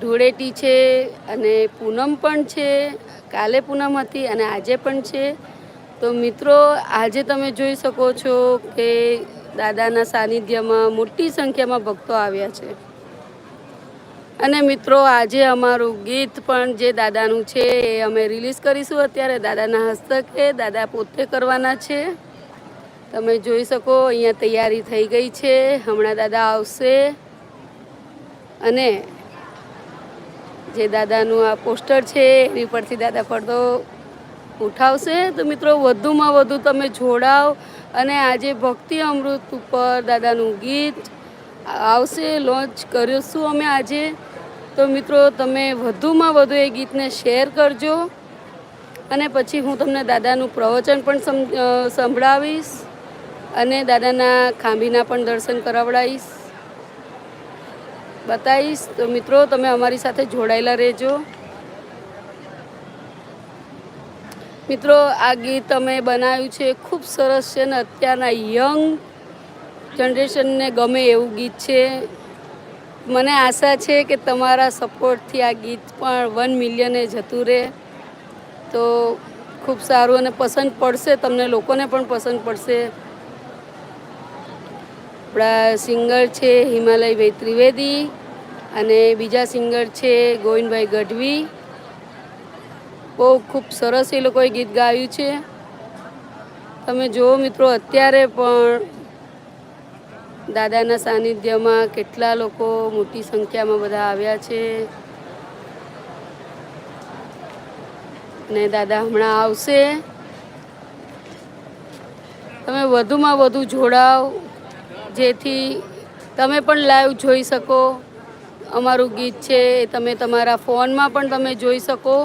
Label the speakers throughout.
Speaker 1: ધૂળેટી છે અને પૂનમ પણ છે. કાલે પૂનમ હતી અને આજે પણ છે. તો મિત્રો, આજે તમે જોઈ શકો છો કે દાદાના સાનિધ્યમાં મોટી સંખ્યામાં ભક્તો આવ્યા છે. અને મિત્રો, આજે અમારું ગીત પણ જે દાદાનું છે એ અમે રિલીઝ કરીશું અત્યારે. દાદાના હસ્તકે દાદા પોતે કરવાના છે. તમે જોઈ શકો, અહીંયા તૈયારી થઈ ગઈ છે. હમણાં દાદા આવશે. અને જે દાદાનું આ પોસ્ટર છે, એની પરથી દાદા પડદો ઉઠાવશે. તો મિત્રો, વધુમાં વધુ તમે જોડાવ અને આજે ભક્તિ અમૃત ઉપર દાદાનું ગીત આવશે, લોન્ચ કરીશું અમે આજે? તો મિત્રો, તમે વધુમાં વધુ એ ગીતને શેર કરજો. અને પછી હું તમને દાદાનું પ્રવચન પણ સંભળાવીશ અને દાદાના ખાંભીના પણ દર્શન કરાવડાવીશ. બતાવીશ. તો મિત્રો, તમે અમારી સાથે જોડાયેલા રહેજો. મિત્રો, આ ગીત અમે બનાવ્યું છે. ખૂબ સરસ છે ને અત્યારના યંગ જનરેશનને ગમે એવું ગીત છે. મને આશા છે કે તમારા સપોર્ટથી આ ગીત પણ વન મિલિયને જતું રહે. તો ખૂબ સારું અને પસંદ પડશે, તમને લોકોને પણ પસંદ પડશે. આપણા સિંગર છે હિમાલયભાઈ ત્રિવેદી અને બીજા સિંગર છે ગોવિંદભાઈ ગઢવી. બહુ ખૂબ સરસ એ લોકોએ ગીત ગાયું છે. તમે જુઓ મિત્રો, અત્યારે પણ દાદાના સાનિધ્યમાં કેટલા લોકો મોટી સંખ્યામાં બધા આવ્યા છે. ને દાદા હમણાં આવશે. તમે વધુમાં વધુ જોડાઓ જેથી તમે પણ લાઈવ જોઈ શકો. અમારું ગીત છે એ તમે તમારા ફોનમાં પણ તમે જોઈ શકો.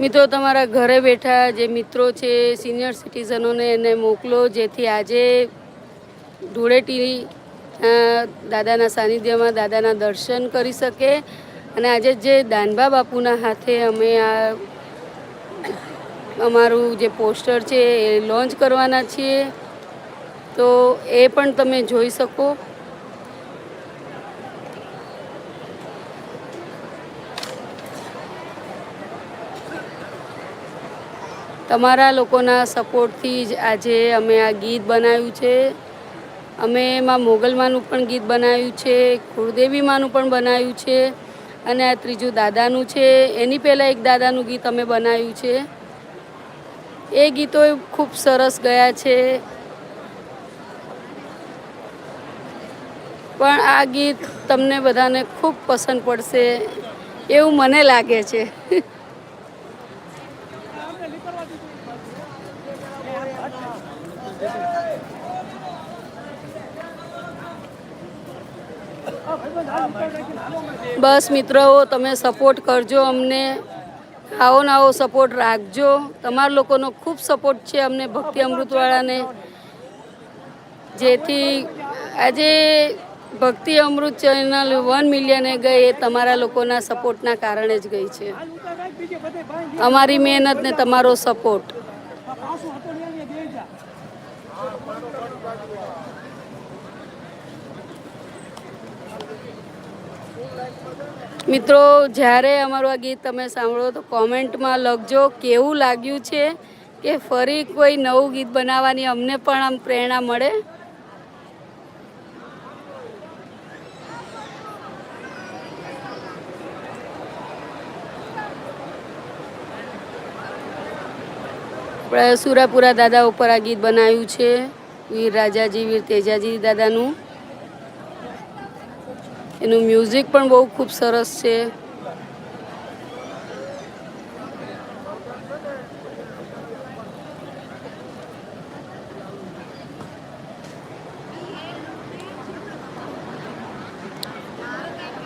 Speaker 1: મિત્રો, તમારા ઘરે બેઠા જે મિત્રો છે સિનિયર સિટીઝનોને એને મોકલો, જેથી આજે ધૂળેટી દાદાના સાનિધ્યમાં દાદાના દર્શન કરી શકે. અને આજે જે દાનબા બાપુના હાથે અમે આ અમારું જે પોસ્ટર છે એ લોન્ચ કરવાના છીએ. તો એ પણ તમે જોઈ શકો. તમારા લોકોના સપોર્ટથી જ આજે અમે આ ગીત બનાવ્યું છે. અમે એમાં મોગલમાનું પણ ગીત બનાવ્યું છે કુળદેવીમાનું પણ બનાવ્યું છે અને આ ત્રીજું દાદાનું છે. એની પહેલાં એક દાદાનું ગીત અમે બનાવ્યું છે. એ ગીતો ખૂબ સરસ ગયા છે. પણ આ ગીત તમને બધાને ખૂબ પસંદ પડશે એવું મને લાગે છે. બસ મિત્રો, તમે સપોર્ટ કરજો અમને. આવો ને આવો સપોર્ટ રાખજો. તમારા લોકોનો ખૂબ સપોર્ટ છે અમને ભક્તિ અમૃતવાળાને. જેથી આજે ભક્તિ અમૃત ચેનલ વન મિલિયને ગઈ એ તમારા લોકોના સપોર્ટના કારણે જ ગઈ છે. અમારી મહેનત ને તમારો સપોર્ટ મિત્રો, જ્યારે અમારું આ ગીત તમે સાંભળો તો કોમેન્ટમાં લખજો કેવું લાગ્યું છે કે ફરી કોઈ નવું ગીત બનાવવાની અમને પણ આમ પ્રેરણા મળે. આપણે સુરાપુરા દાદા ઉપર આ ગીત બનાવ્યું છે. વીર રાજાજી, વીર તેજાજી દાદાનું. એનું મ્યુઝિક પણ બહુ ખૂબ સરસ છે.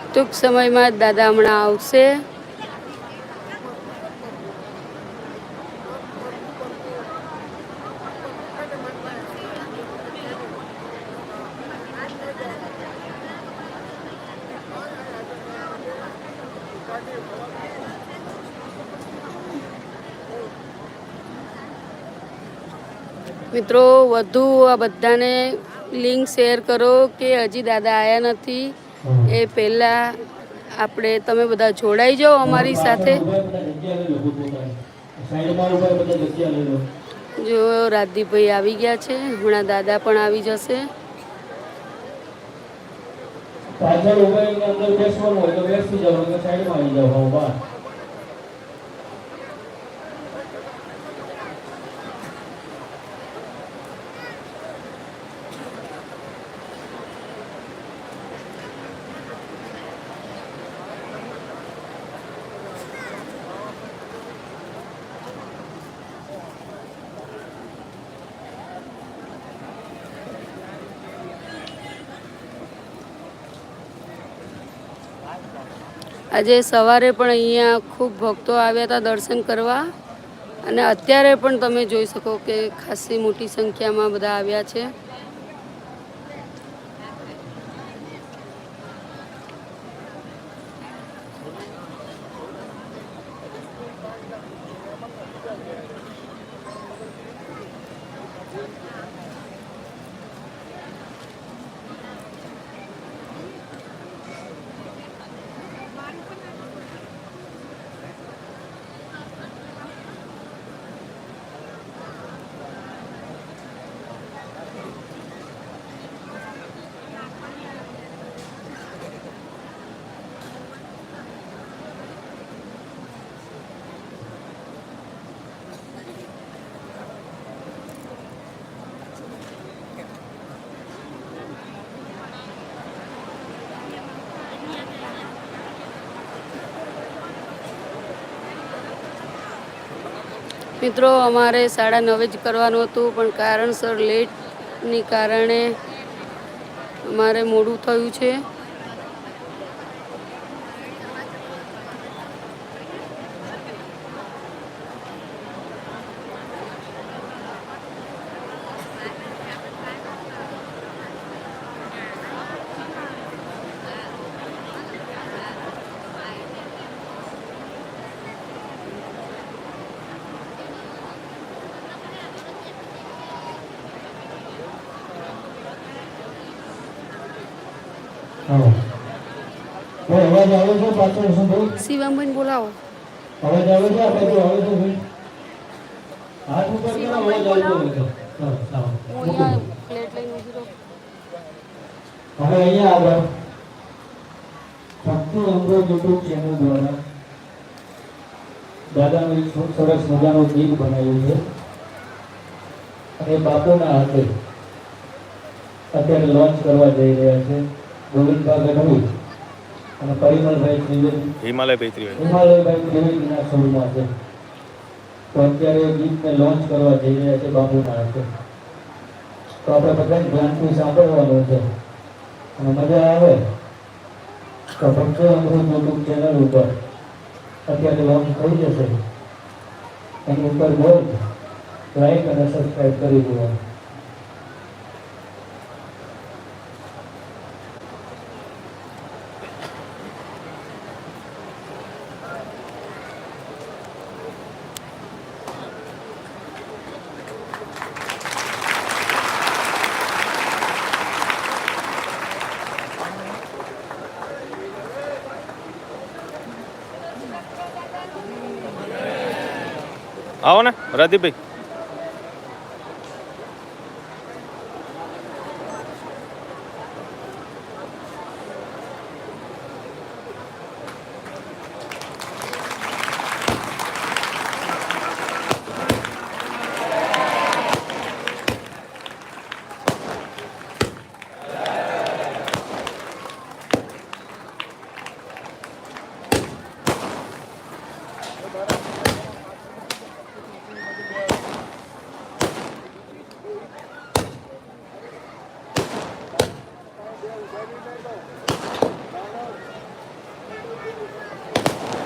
Speaker 1: ટૂંક સમયમાં જ દાદા હમણાં આવશે. મિત્રો વધુ આ બધાને લિંક શેર કરો કે હજી દાદા આવ્યા નથી. એ પહેલાં આપણે તમે બધા જોડાઈ જાઓ અમારી સાથે. જો રાધીભાઈ આવી ગયા છે હમણાં દાદા પણ આવી જશે.
Speaker 2: પાછળ ઊભા રહીને અંદર બેસવાનું હોય તો બેસી જાવ કે સાઈડમાં આવી જાવ બહાર
Speaker 1: આજે સવારે પણ અહીંયા ખૂબ ભક્તો આવ્યા હતા દર્શન કરવા. અને અત્યારે પણ તમે જોઈ શકો કે ખાસી મોટી સંખ્યામાં બધા આવ્યા છે. મિત્રો, અમારે સાડા નવે જ કરવાનું હતું, પણ કારણસર લેટની કારણે અમારે મોડું થયું છે.
Speaker 2: અવાજ આવે છે? પાછળ શું
Speaker 1: બોલાવો.
Speaker 2: અવાજ આવે છે? આપણે બાજુ આવે છે ભાઈ? હાથ ઉપર કરો અવાજ આવતો હોય તો ચાલો, ચાલો.
Speaker 1: અહીંયા પ્લેટ લઈને ઊભી રહું.
Speaker 2: હવે અહીંયા આવો ભક્તિ અંગો યુટ્યુબ ચેનલ દ્વારા દાદાનું એક ખૂબ સરસ મજાનું ગીત બનાવ્યું છે. અને બાપુના હાથે અત્યારે લોન્ચ કરવા જઈ રહ્યા છે. ગોવિંદભાઈ ગઢવી અને પરિમલભાઈ ત્રિવેદી
Speaker 3: હિમાલય પૈત્રી
Speaker 2: હિમાલયભાઈ ત્રિવેદીના શોરૂમમાં છે તો અત્યારે ગીતને લોન્ચ કરવા જઈ રહ્યા છે બાપુના હાથે તો આપણે સાંભળવાનું છે અને મજા આવે તો ભક્તિ અમૃત યુટ્યુબ ચેનલ ઉપર અત્યારે લોન્ચ થઈ જશે એની ઉપર બોલ લાઈક અને સબસ્ક્રાઈબ કરી દેવાનું
Speaker 3: આવો ને રાધીભાઈ. Thank you.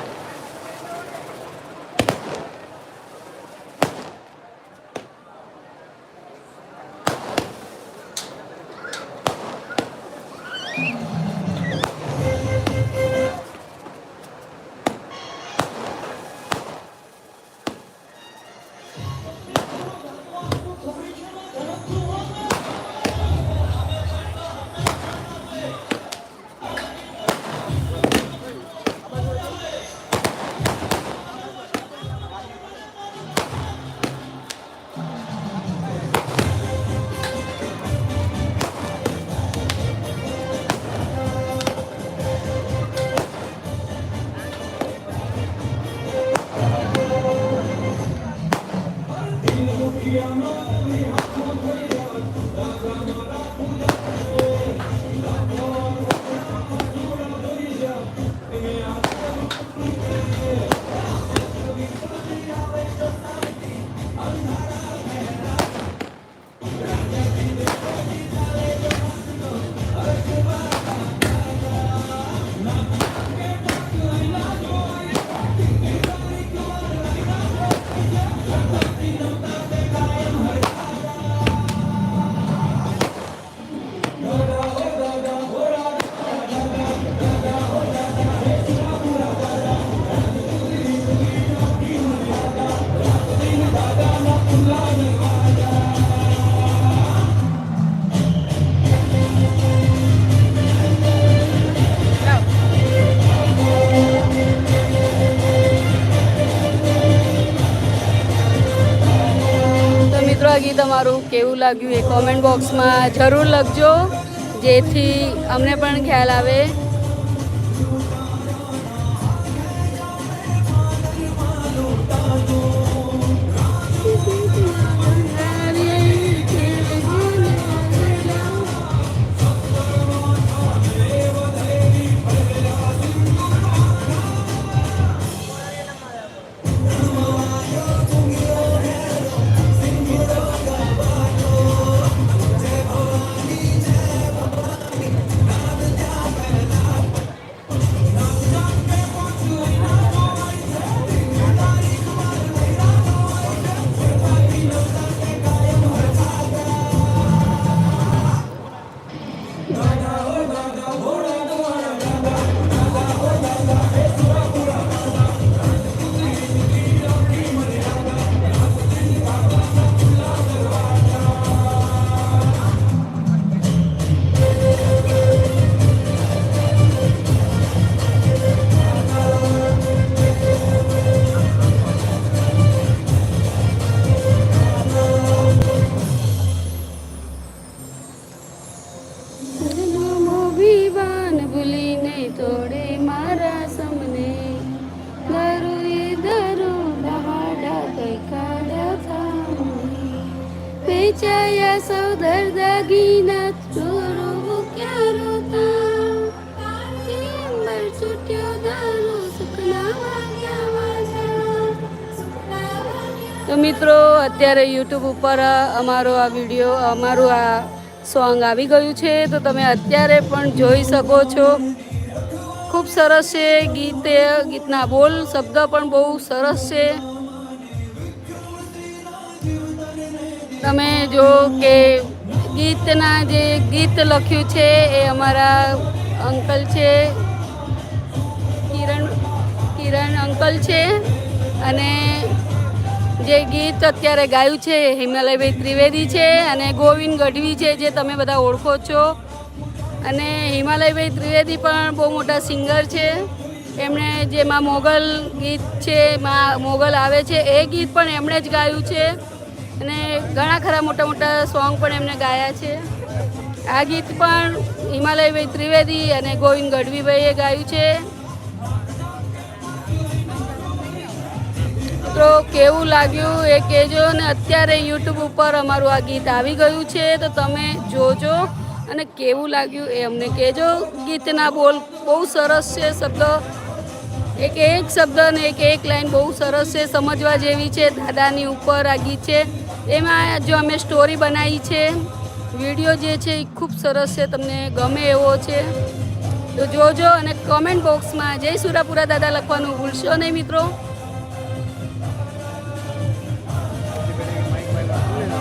Speaker 1: તમારું? કેવું લાગ્યું એ કોમેન્ટ બોક્સમાં જરૂર લખજો. જેથી અમને પણ ખ્યાલ આવે. રોતા. કેમ્બર છૂટ્યો દારૂ સુખના વાગ્યા વાજા તો મિત્રો, અત્યારે યુટ્યુબ ઉપર અમારો આ વીડિયો, અમારું આ સોંગ આવી ગયું છે. તો તમે અત્યારે પણ જોઈ શકો છો. ખૂબ સરસ છે ગીતે, ગીતના બોલ, શબ્દ પણ બહુ સરસ છે. તમે જો કે ગીતના જે ગીત લખ્યું છે એ અમારા અંકલ છે, કિરણ કિરણ અંકલ છે અને જે ગીત અત્યારે ગાયું છે હિમાલયભાઈ ત્રિવેદી છે અને ગોવિંદ ગઢવી છે જે તમે બધા ઓળખો છો. અને હિમાલયભાઈ ત્રિવેદી પણ બહુ મોટા સિંગર છે. એમણે જેમાં મોગલ ગીત છે મોગલ આવે છે, એ ગીત પણ એમણે જ ગાયું છે. અને ઘણા ખરા મોટા મોટા સોંગ પણ એમણે ગાયા છે. આ ગીત પણ હિમાલયભાઈ ત્રિવેદી અને ગોવિંદ ગઢવીભાઈએ ગાયું છે. તો કેવું લાગ્યું એ કહેજો અને અત્યારે યુટ્યુબ ઉપર અમારું આ ગીત આવી ગયું છે, તો તમે જોજો અને કેવું લાગ્યું એ અમને કહેજો. ગીતના બોલ બહુ સરસ છે શબ્દ. એક એક શબ્દ અને એક એક લાઈન બહુ સરસ છે, સમજવા જેવી છે. દાદાની ઉપર આ ગીત છે. એમાં જો અમે સ્ટોરી બનાવી છે વીડિયો જે છે એ ખૂબ સરસ છે, તમને ગમે એવો છે, તો જોજો અને કમેન્ટ બોક્સમાં જય સુરાપુરા દાદા લખવાનું ભૂલશો નહીં મિત્રો.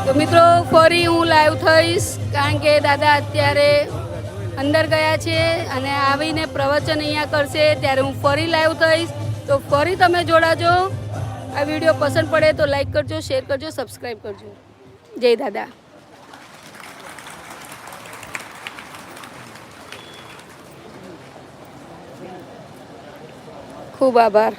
Speaker 1: તો મિત્રો ફરી હું લાઈવ થઈશ, કારણ કે દાદા અત્યારે અંદર ગયા છે અને આવીને પ્રવચન અહીંયા કરશે, ત્યારે હું ફરી લાઈવ થઈશ. તો ફરી તમે જોડાજો. આ વીડિયો પસંદ પડે તો લાઈક કરજો શેર કરજો સબસ્ક્રાઈબ કરજો. જય દાદા. ખૂબ આભાર.